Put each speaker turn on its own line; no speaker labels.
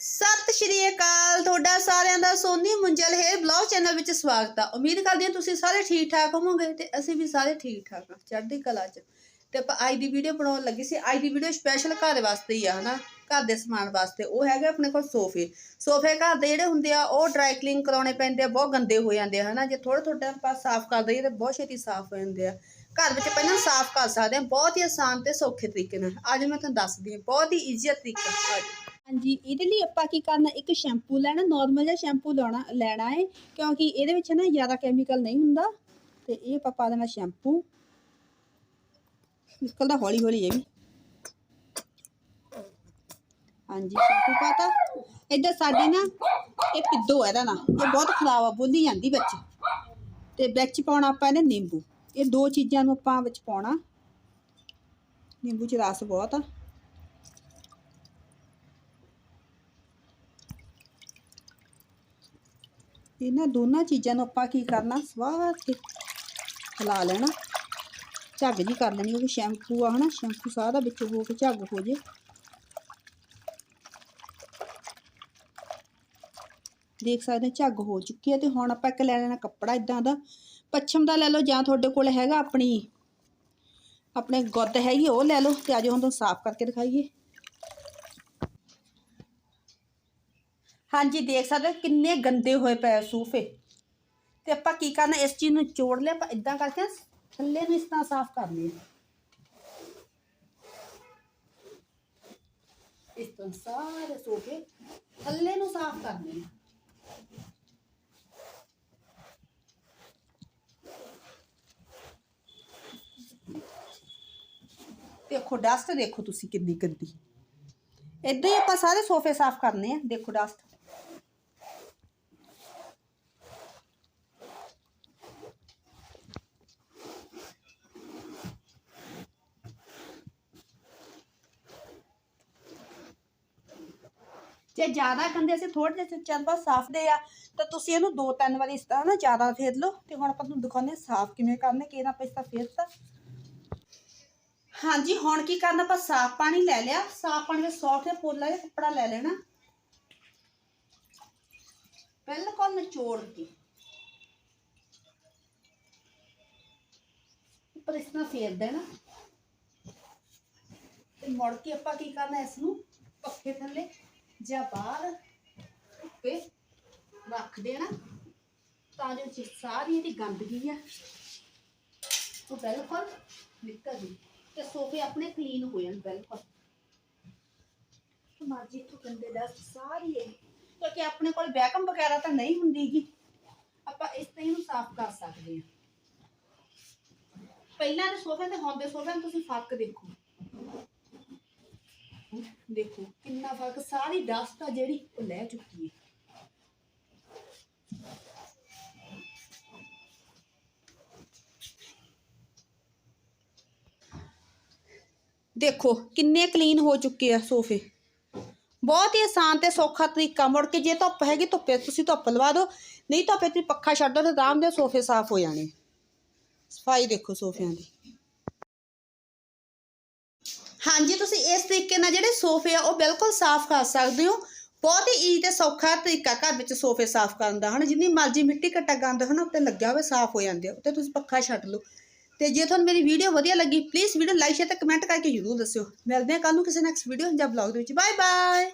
ਸਤਿ ਸ਼੍ਰੀ ਅਕਾਲ, ਤੁਹਾਡਾ ਸਾਰਿਆਂ ਦਾ Soni Munjal hair blog channel ਵਿੱਚ ਸਵਾਗਤ ਆ। ਉਮੀਦ ਕਰਦੀ ਹਾਂ ਤੁਸੀਂ ਸਾਰੇ ਠੀਕ ਠਾਕ ਹੋਵੋਗੇ ਤੇ ਅਸੀਂ ਵੀ ਸਾਰੇ ਠੀਕ ਠਾਕ ਹਾਂ ਚੜ੍ਹਦੀ ਕਲਾ 'ਚ। ਤੇ ਆਪਾਂ ਅੱਜ ਦੀ ਵੀਡੀਓ ਬਣਾਉਣ ਲੱਗੀ ਸੀ। ਅੱਜ ਦੀ ਵੀਡੀਓ ਸਪੈਸ਼ਲ ਘਰ ਵਾਸਤੇ ਹੀ ਆ, ਹਨਾ? ਘਰ ਦੇ ਸਮਾਨ ਵਾਸਤੇ। ਉਹ ਹੈਗੇ ਆਪਣੇ ਕੋਲ ਸੋਫੇ। ਸੋਫੇ ਘਰ ਦੇ ਜਿਹੜੇ ਹੁੰਦੇ ਆ, ਉਹ ਡਰਾਈ ਕਲੀਨ ਕਰਾਉਣੇ ਪੈਂਦੇ ਆ, ਬਹੁਤ ਗੰਦੇ ਹੋ ਜਾਂਦੇ ਆ, ਹਨਾ? ਜੇ ਥੋੜਾ ਥੋੜਾ ਆਪਾਂ ਸਾਫ਼ ਕਰ ਦਈਏ ਤਾਂ ਬਹੁਤ ਛੇਤੀ ਸਾਫ਼ ਹੋ ਜਾਂਦੇ ਆ। ਘਰ ਵਿੱਚ ਪਹਿਲਾਂ ਸਾਫ਼ ਕਰ ਸਕਦੇ ਆ ਬਹੁਤ ਹੀ ਆਸਾਨ ਤੇ ਸੌਖੇ ਤਰੀਕੇ ਨਾਲ। ਅੱਜ ਮੈਂ ਤੁਹਾਨੂੰ ਦੱਸਦੀ ਹਾਂ, ਬਹੁਤ ਹੀ ਈਜ਼ੀ ਤਰੀਕਾ ਅੱਜ। ਹਾਂਜੀ, ਇਹਦੇ ਲਈ ਆਪਾਂ ਕੀ ਕਰਨਾ, ਇੱਕ ਸ਼ੈਂਪੂ ਲੈਣਾ ਨਾਰਮਲ ਜਿਹਾ ਸ਼ੈਂਪੂ ਲਾਉਣਾ, ਲੈਣਾ ਹੈ ਕਿਉਂਕਿ ਇਹਦੇ ਵਿੱਚ ਨਾ ਜ਼ਿਆਦਾ ਕੈਮੀਕਲ ਨਹੀਂ ਹੁੰਦਾ, ਤੇ ਇਹ ਆਪਾਂ ਪਾ ਦੇਣਾ ਸ਼ੈਂਪੂ ਨਿਕਲਦਾ ਹੌਲੀ ਹੌਲੀ ਇਹ ਵੀ। ਹਾਂਜੀ ਸ਼ੈਂਪੂ ਪਾਤਾ। ਇੱਧਰ ਸਾਡੇ ਨਾ, ਇਹ ਪਿੱਦੋ ਹੈ ਇਹਦਾ ਨਾ, ਇਹ ਬਹੁਤ ਖਰਾਬ ਆ, ਬੋਲੀ ਜਾਂਦੀ ਵਿੱਚ। ਤੇ ਵਿੱਚ ਪਾਉਣਾ ਆਪਾਂ ਇਹਨੇ ਨਿੰਬੂ। ਇਹ ਦੋ ਚੀਜ਼ਾਂ ਨੂੰ ਆਪਾਂ ਵਿੱਚ ਪਾਉਣਾ। ਨਿੰਬੂ ਚ ਰਸ ਬਹੁਤ ਆ। ਇਹਨਾਂ ਦੋਨਾਂ ਚੀਜ਼ਾਂ ਨੂੰ ਆਪਾਂ ਕੀ ਕਰਨਾ? ਸਵਾਦ ਤੇ ਹਿਲਾ ਲੈਣਾ। ਝੱਗ ਜੀ ਕਰ ਲੈਣੀ ਕਿਉਂਕਿ ਸ਼ੈਂਪੂ ਆ, ਹਨਾ? ਸ਼ੈਂਪੂ ਸਾਰਾ ਵਿੱਚ ਹੋ ਕੇ ਝੱਗ ਹੋ ਜੇ। ਦੇਖ ਸਕਦੇ ਝੱਗ ਹੋ ਚੁੱਕੀ ਹੈ ਤੇ ਹੁਣ ਆਪਾਂ ਇੱਕ ਲੈ ਲੈਣਾ ਕੱਪੜਾ ਇਦਾਂ ਦਾ। ਪੱਛਮ ਦਾ ਲੈ ਲਓ ਜਾਂ ਤੁਹਾਡੇ ਕੋਲ ਹੈਗਾ ਆਪਣੀ, ਆਪਣੇ ਗੁੱਦ ਹੈਗੀ, ਉਹ ਲੈ ਲਓ ਤੇ ਆਜੋ ਹੁਣ ਤੁਹਾਨੂੰ ਸਾਫ਼ ਕਰਕੇ ਦਿਖਾਈਏ। ਹਾਂਜੀ, ਦੇਖ ਸਕਦੇ ਹੋ ਕਿੰਨੇ ਗੰਦੇ ਹੋਏ ਪਏ ਆ ਸੋਫੇ। ਤੇ ਆਪਾਂ ਕੀ ਕਰਨਾ, ਇਸ ਚੀਜ਼ ਨੂੰ ਚੋੜ ਲਿਆ, ਆਪਾਂ ਇਦਾਂ ਕਰਕੇ ਨਾ ਥੱਲੇ ਨੂੰ ਇਸ ਤਰ੍ਹਾਂ ਸਾਫ਼ ਕਰ ਲਿਆ ਇਸ ਤੋਂ ਸਾਰੇ ਸੋਫੇ ਥੱਲੇ ਨੂੰ ਸਾਫ਼ ਕਰਨੇ ਆ ਦੇਖੋ ਡਸਟ ਦੇਖੋ ਤੁਸੀਂ ਕਿੰਨੀ ਗੰਦੀ। ਇਦਾਂ ਹੀ ਆਪਾਂ ਸਾਰੇ ਸੋਫੇ ਸਾਫ਼ ਕਰਨੇ ਆ। ਦੇਖੋ ਡਸਟ ਜੇ ਜ਼ਿਆਦਾ ਗੰਦੇ ਅਸੀਂ ਥੋੜੇ ਜਿਹੇ ਚੰਦ ਬਾਅਦ ਸਾਫ਼ ਆ, ਤਾਂ ਤੁਸੀਂ ਇਹਨੂੰ ਦੋ ਤਿੰਨ ਵਾਰੀ ਇਸ ਤਰ੍ਹਾਂ ਨਾ ਜ਼ਿਆਦਾ ਫੇਰ ਲਓ ਤੇ ਹੁਣ ਆਪਾਂ ਤੁਹਾਨੂੰ ਦਿਖਾਉਂਦੇ ਹਾਂ ਸਾਫ਼ ਕਿਵੇਂ ਕਰਨੇ ਕਿਹਨਾਂ ਆਪਾਂ ਇਸ ਤਰ੍ਹਾਂ ਫੇਰਤਾ ਹਾਂਜੀ, ਹੁਣ ਕੀ ਕਰਨਾ, ਆਪਾਂ ਸਾਫ਼ ਪਾਣੀ ਲੈ ਲਿਆ, ਸਾਫ਼ ਪਾਣੀ ਵਿੱਚ ਸੌਫਟ ਜਿਹਾ ਪੋਲਾ ਜਿਹਾ ਕੱਪੜਾ ਲੈ ਲੈਣਾ। ਬਿਲਕੁਲ ਨਿਚੋੜ ਕੇ। ਉੱਪਰ ਇਸ ਤਰ੍ਹਾਂ ਫੇਰ ਦੇਣਾ। ਤੇ ਮੁੜ ਕੇ ਆਪਾਂ ਕੀ ਕਰਨਾ, ਇਸ ਨੂੰ ਪੱਖੇ ਥੱਲੇ ਜਾਂ ਬਾਹਰ ਧੁੱਪੇ ਰੱਖ ਦੇਣਾ ਤਾਂ ਜੋ ਜੀ ਸਾਰੀ ਇਹਦੀ ਗੰਦਗੀ ਆ, ਉਹ ਬਿਲਕੁਲ ਨਿਕਲ ਜੀ ਤੇ ਸੋਫੇ ਆਪਣੇ ਕਲੀਨ ਹੋ ਜਾਣ ਬਿਲਕੁਲ। ਮਾਜੀ ਤੋਂ ਗੰਦੇ ਡਸਟ ਸਾਰੀ ਹੈ ਕਿਉਂਕਿ ਆਪਣੇ ਕੋਲ ਵੈਕਮ ਵਗੈਰਾ ਤਾਂ ਨਹੀਂ ਹੁੰਦੀਗੀ। ਆਪਾਂ ਇਸ ਤਰ੍ਹਾਂ ਇਹਨੂੰ ਸਾਫ਼ ਕਰ ਸਕਦੇ ਹਾਂ ਪਹਿਲਾਂ ਦੇ ਸੋਫੇ ਤੇ ਹੁਣ ਦੇ ਸੋਫੇ ਨੂੰ ਤੁਸੀਂ ਫ਼ਰਕ ਦੇਖੋ। ਦੇਖੋ, ਕਿੰਨਾ ਫ਼ਰਕ, ਸਾਰੀ ਡਸਟ ਆ ਜਿਹੜੀ ਉਹ ਲੈ ਚੁੱਕੀ ਹੈ ਦੇਖੋ, ਕਿੰਨੇ ਕਲੀਨ ਹੋ ਚੁੱਕੇ ਆ ਸੋਫੇ। ਬਹੁਤ ਹੀ ਆਸਾਨ ਤੇ ਸੌਖਾ ਤਰੀਕਾ, ਮੁੜ ਕੇ ਜੇ ਧੁੱਪ ਹੈਗੀ, ਧੁੱਪੇ ਤੁਸੀਂ ਧੁੱਪ ਲਵਾ ਦਿਓ, ਨਹੀਂ ਧੁੱਪੇ ਤੁਸੀਂ ਪੱਖਾ ਛੱਡ ਦਿਓ ਤੇ ਆਰਾਮ ਦੇ ਸੋਫੇ ਸਾਫ਼ ਹੋ ਜਾਣੇ। ਸਫ਼ਾਈ ਦੇਖੋ ਸੋਫਿਆਂ ਦੀ। ਹਾਂਜੀ, ਤੁਸੀਂ ਇਸ ਤਰੀਕੇ ਨਾਲ ਜਿਹੜੇ ਸੋਫੇ ਆ, ਉਹ ਬਿਲਕੁਲ ਸਾਫ਼ ਕਰ ਸਕਦੇ ਹੋ। ਬਹੁਤ ਹੀ ਈਜ਼ੀ ਤੇ ਸੌਖਾ ਤਰੀਕਾ ਘਰ ਵਿੱਚ ਸੋਫੇ ਸਾਫ਼ ਕਰਨ ਦਾ, ਹਨ? ਜਿੰਨੀ ਮਰਜ਼ੀ ਮਿੱਟੀ ਘੱਟਾ ਗੰਦ, ਹਨ? ਉੱਤੇ ਲੱਗਿਆ ਹੋਵੇ, ਸਾਫ਼ ਹੋ ਜਾਂਦੇ ਆ। ਉੱਤੇ ਤੁਸੀਂ ਪੱਖਾ ਛੱਡ ਲਓ। ਤੇ ਜੇ ਤੁਹਾਨੂੰ ਮੇਰੀ ਵੀਡੀਓ ਵਧੀਆ ਲੱਗੀ ਪਲੀਜ਼ ਵੀਡੀਓ ਲਾਈਕ ਸ਼ੇਅਰ ਤੇ ਕਮੈਂਟ ਕਰਕੇ ਜ਼ਰੂਰ ਦੱਸਿਓ। ਮਿਲਦੇ ਹਾਂ ਕੱਲ ਨੂੰ ਕਿਸੇ ਨੈਕਸਟ ਵੀਡੀਓ ਜਾਂ ਬਲੌਗ ਦੇ ਵਿੱਚ। Bye bye